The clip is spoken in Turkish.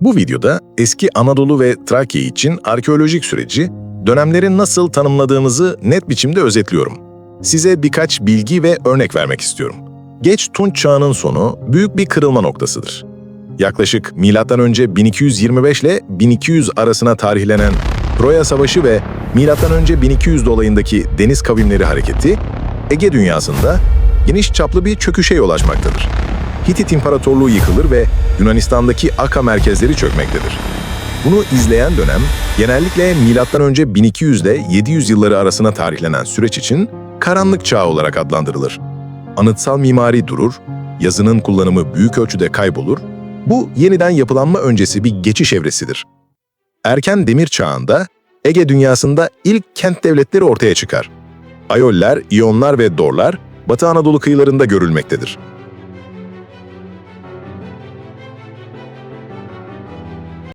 Bu videoda eski Anadolu ve Trakya için arkeolojik süreci, dönemleri nasıl tanımladığımızı net biçimde özetliyorum. Size birkaç bilgi ve örnek vermek istiyorum. Geç Tunç Çağı'nın sonu büyük bir kırılma noktasıdır. Yaklaşık M.Ö. 1225 ile 1200 arasına tarihlenen Troya Savaşı ve M.Ö. 1200 dolayındaki deniz kavimleri hareketi, Ege dünyasında geniş çaplı bir çöküşe yol açmaktadır. Hitit İmparatorluğu yıkılır ve Yunanistan'daki Aka merkezleri çökmektedir. Bunu izleyen dönem genellikle M.Ö. 1200 ile 700 yılları arasına tarihlenen süreç için karanlık çağ olarak adlandırılır. Anıtsal mimari durur, yazının kullanımı büyük ölçüde kaybolur, bu yeniden yapılanma öncesi bir geçiş evresidir. Erken demir çağında Ege dünyasında ilk kent devletleri ortaya çıkar. Ayoller, İyonlar ve Dorlar Batı Anadolu kıyılarında görülmektedir.